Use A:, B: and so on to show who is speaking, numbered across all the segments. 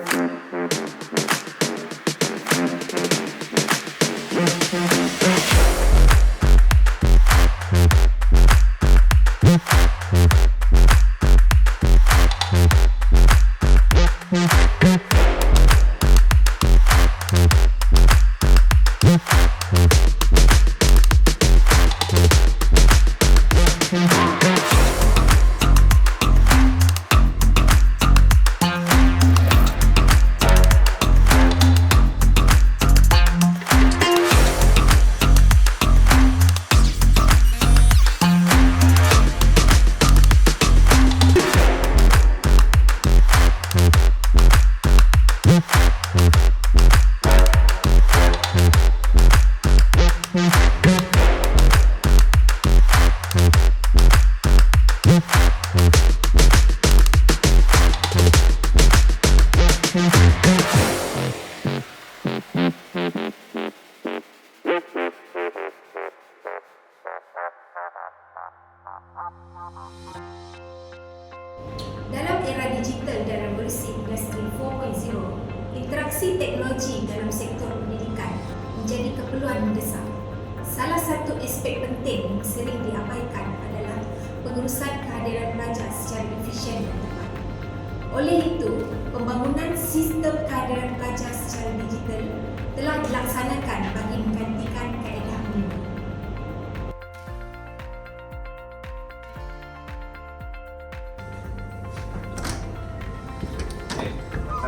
A: Dalam 4.0, interaksi teknologi dalam sektor pendidikan menjadi keperluan mendesak. Salah satu aspek penting yang sering diabaikan adalah pengurusan kehadiran pelajar secara efisien dan tepat. Oleh itu, pembangunan sistem kehadiran pelajar secara digital telah dilaksanakan bagi menggantikan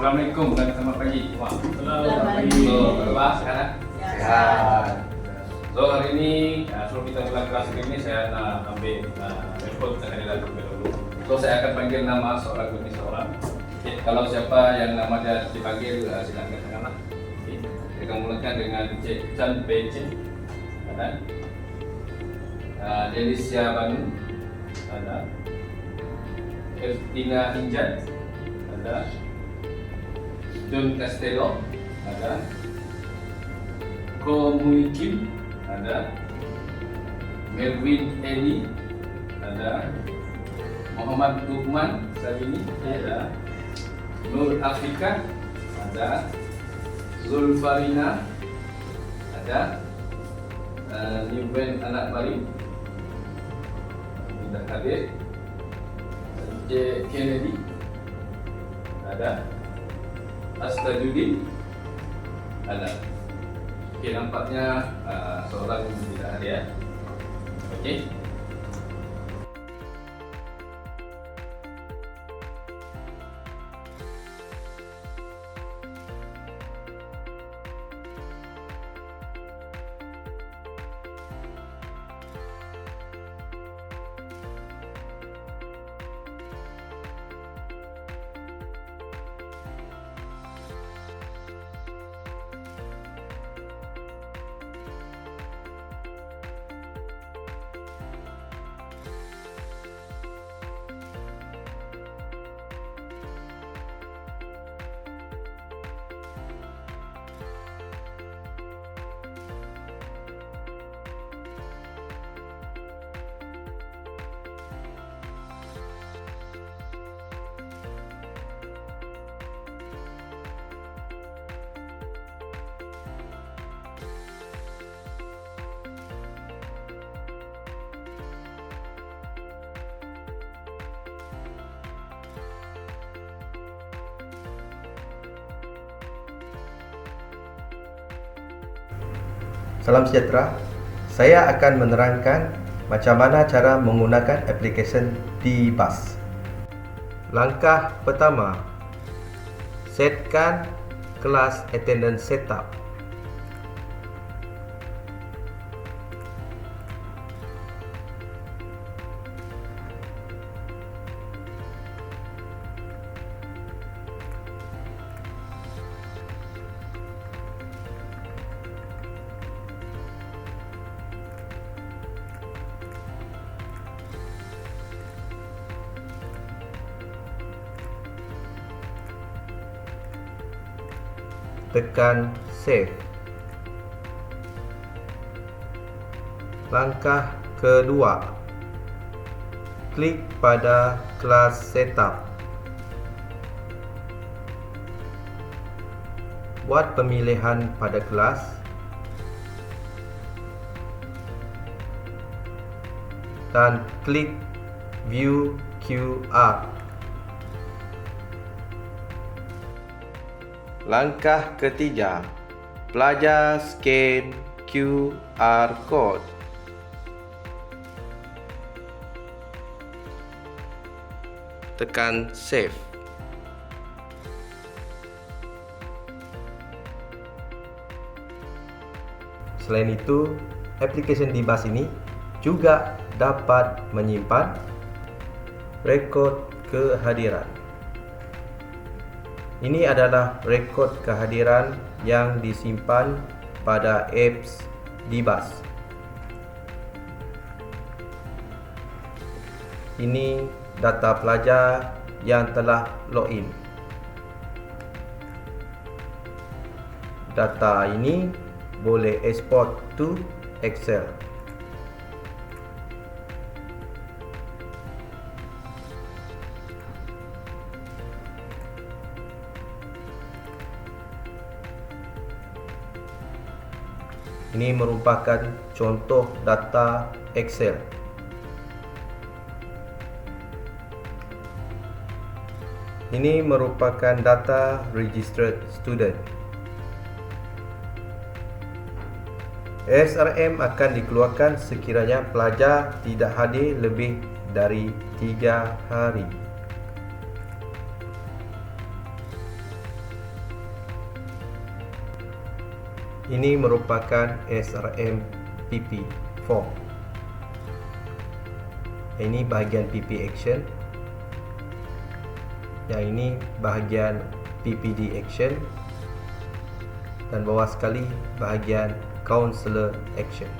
B: Assalamualaikum dan selamat pagi. Wah,
C: Selamat pagi.
B: So, apa sehat? eh?
C: Sehat.
B: So hari ini uh, sebelum kita mulai kelas hari ini saya nak ambil uh, rekod kehadiran terlebih dahulu. So saya akan panggil nama seorang demi seorang. Okay. Kalau siapa yang nama dia dipanggil uh, silakan. Okay. Kita akan mulakan dengan Cik Chan Pei Chin. Ada. Uh, Delicia Banu. Ada. Eltina Hinjat. Ada. John Castello ada. Ko Mui Kim ada. Melvin Eli ada. Muhammad Lukman Sabini ada. Nur Afrika ada. Zulfarina ada. Uh, Newben Anak Bari tidak hadir. J. Kennedy ada Astagfiruddin ada. Okey nampaknya uh, seorang tidak ada ya. Okey.
D: Salam sejahtera. Saya akan menerangkan macam mana cara menggunakan aplikasi di bas. Langkah pertama, setkan kelas attendance setup. Tekan save. Langkah kedua, klik pada kelas setup. buat pemilihan pada kelas dan klik view QR. Langkah ketiga, pelajar scan QR code. Tekan save. Selain itu, aplikasi Dibas ini juga dapat menyimpan rekod kehadiran. Ini adalah rekod kehadiran yang disimpan pada apps Dibas. Ini data pelajar yang telah login. Data ini boleh export to Excel. Ini merupakan contoh data Excel. Ini merupakan data registered student. SRM akan dikeluarkan sekiranya pelajar tidak hadir lebih dari 3 hari. Ini merupakan SRM PP form. Ini bahagian PP action. Yang ini bahagian PPD action. Dan bawah sekali bahagian counselor action.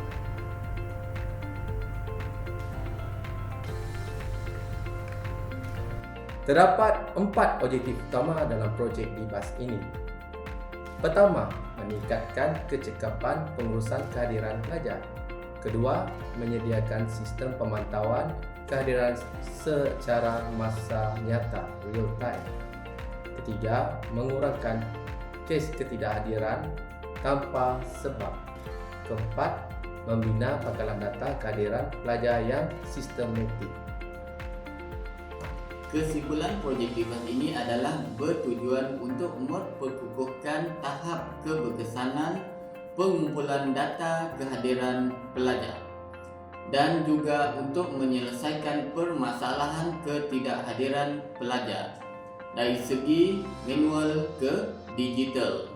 E: Terdapat empat objektif utama dalam projek DIBAS ini. Pertama, meningkatkan kecekapan pengurusan kehadiran pelajar. Kedua, menyediakan sistem pemantauan kehadiran secara masa nyata real time. Ketiga, mengurangkan kes ketidakhadiran tanpa sebab. Keempat, membina pangkalan data kehadiran pelajar yang sistematik.
C: Kesimpulan projek Bebas ini adalah bertujuan untuk memperkukuhkan tahap keberkesanan pengumpulan data kehadiran pelajar dan juga untuk menyelesaikan permasalahan ketidakhadiran pelajar dari segi manual ke digital.